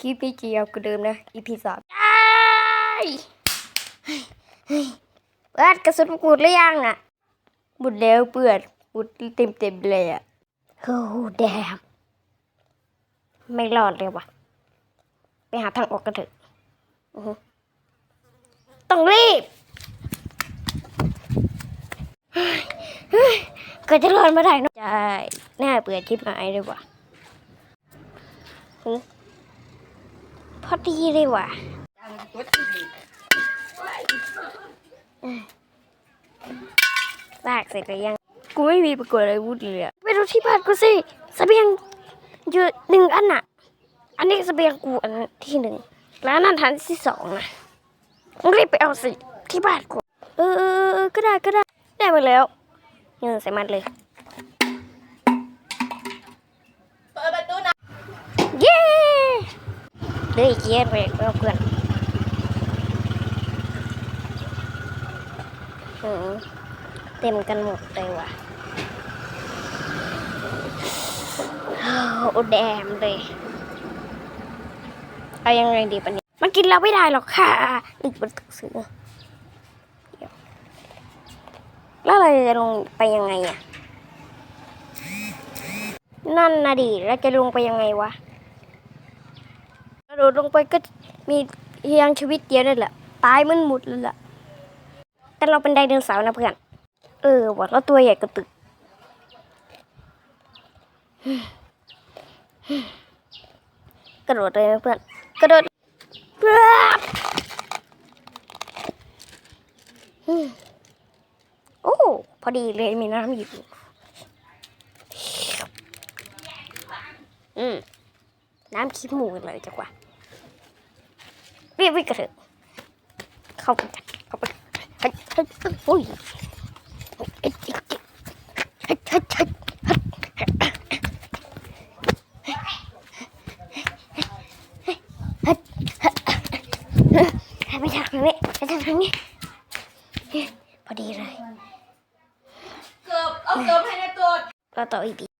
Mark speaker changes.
Speaker 1: คลิปนี้จะยาวกว่าเดิมนะ EP สามเปิดกระสุนกูดหรือยังอะหมดแล้วเปื่อนหมดเต็มเต็มเลยอะโอ้แดมไม่รอดเลยว่ะ ไปหาทางออกกันเถอะต้องรีบก็จะรอดมาได้นะใช่น่าเบื่อชิบหายเลยว่ะ อดีเลยว่ะลากเสร็จหรือยัง กูไม่มีประกวดอะไรพูดเลยอะไปดูที่บ้านกูสิเสบียงอยู่หนึ่งอันน่ะอันนี้เสบียงกูอันที่หนึ่ง แล้วนั่นทันที่สองนะมึงรีบไปเอาสิที่บ้านกู เออเออเออก็ได้ก็ได้ ได้มาแล้วเงินใส่มันเลย
Speaker 2: เล
Speaker 1: ยเกียร์ไปเอาเพื่อนเต็มกันหมดเลยว่ะโอ้แดมเลย เอายังไงดีปะเนี่ยมันกินเราไม่ได้หรอกค่ะอีกบนตึกสือแล้วเราจะลงไปยังไงอะนั่นนะดิแล้วจะลงไปยังไงวะ กระโดดลงไปก็มีเพียงชีวิตเดียวนั่นแหละตายมันหมดเลยล่ะ แต่เราเป็นไดโนเสาร์นะเพื่อน เออว่ะแล้วตัวใหญ่กระตึก กระโดดเลยนะเพื่อน กระโดดเพื่อโอ้ พอดีเลยมีน้ำอยู่อืมน้ำขี้หมูกันเลยจังวะ รีบวิ่งกันเถอะเข้าไปกันเข้าไปฮ้ยเฮ้ยเฮ้ยโอ้ยเฮ้ยเฮ้ยเฮ้ยเฮ้ยเฮ้ยเฮ้ยไปทางนี้ไปทางนี้พอดีเลย
Speaker 2: เกือบเอาเกือบให้ในตัว
Speaker 1: เราต่ออีกที